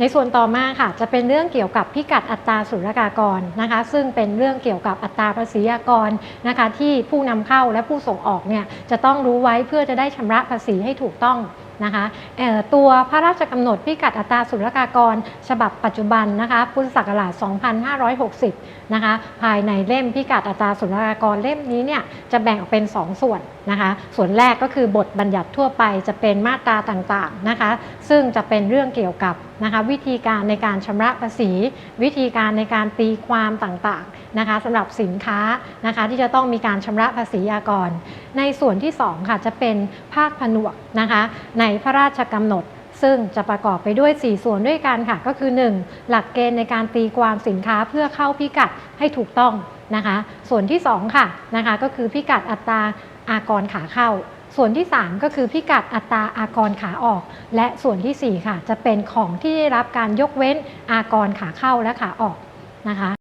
ในส่วนต่อมาค่ะจะเป็นเรื่องเกี่ยวกับพิกัดอัตราศุลกากรนะคะ ซึ่งเป็นเรื่องเกี่ยวกับอัตราภาษีอากรนะคะ ที่ผู้นำเข้าและผู้ส่งออกเนี่ยจะต้องรู้ไว้เพื่อจะได้ชำระภาษีให้ถูกต้องนะคะตัวพระราชกำหนดพิกัดอัตราศุลกากร ฉบับปัจจุบันนะคะพุทธศักราช 2560 นะคะภายในเล่มพิกัดอัตราศุลกากรเล่มนี้เนี่ยจะแบ่งออกเป็น 2 ส่วนนะคะส่วนแรกก็คือบทบัญญัติทั่วไปจะเป็นมาตราต่างๆนะคะซึ่งจะเป็นเรื่องเกี่ยวกับ นะคะวิธีการในการชำระภาษี วิธีการในการตีความต่างๆนะคะสำหรับสินค้านะคะที่จะต้องมีการชำระภาษีอากร ในส่วนที่2ค่ะจะเป็นภาคผนวกนะคะในพระราชกำหนดซึ่งจะประกอบไปด้วย 4 ส่วนด้วยกันค่ะ ก็คือ 1. หลักเกณฑ์ในการตีความสินค้าเพื่อเข้าพิกัดให้ถูกต้องนะคะ ส่วนที่ 2 ค่ะนะคะก็คือพิกัดอัตราอากรขาเข้า ส่วนที่ 3 ก็คือพิกัดอัตราอากรขาออก และส่วนทีสี่ 4 ค่ะ จะเป็นของที่ได้รับการยกเว้นอากรขาเข้าและขาออกนะคะ